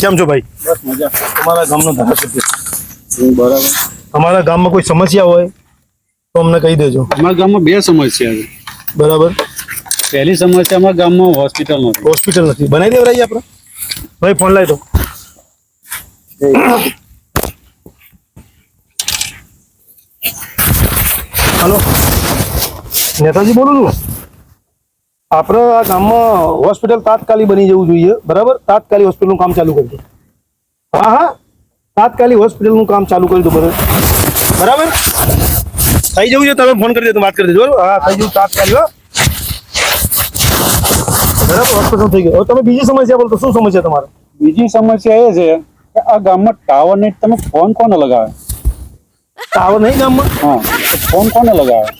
કેમ છો ભાઈ? બસ મજા. તમારા ગામનો ધારાસભ્ય. બરાબર. અમારા ગામમાં કોઈ સમસ્યા હોય તો અમને કહી દેજો. અમારા ગામમાં બે સમસ્યા છે. બરાબર. પહેલી સમસ્યા અમારા ગામમાં હોસ્પિટલ નથી. હોસ્પિટલ નથી. બનાવી દેવરાઈ આપણે. ભાઈ ફોન લાવી દો. હલો. નેતાજી બોલું છું. આપણે આ ગામમાં હોસ્પિટલ તાત્કાલિક બની જવું જોઈએ, બરાબર? તાત્કાલિક હોસ્પિટલનું કામ ચાલુ કરજો. હા હા. તાત્કાલિક હોસ્પિટલનું કામ ચાલુ કરી દો, બરાબર? બરાબર? થઈ જવું છે, તમે ફોન કરી દેજો વાત કરી દેજો? હા, થઈ જવું, તાત્કાલિક બરાબર, હોસ્પિટલ થઈ ગયો. તમે બીજી સમસ્યા બોલો શું સમસ્યા તમારે? બીજી સમસ્યા એ છે કે આ ગામમાં ટાવર ને તમે ફોન કોને લગાવે? ટાવર નહીં ગામમાં હા. ફોન કોને લગાવે?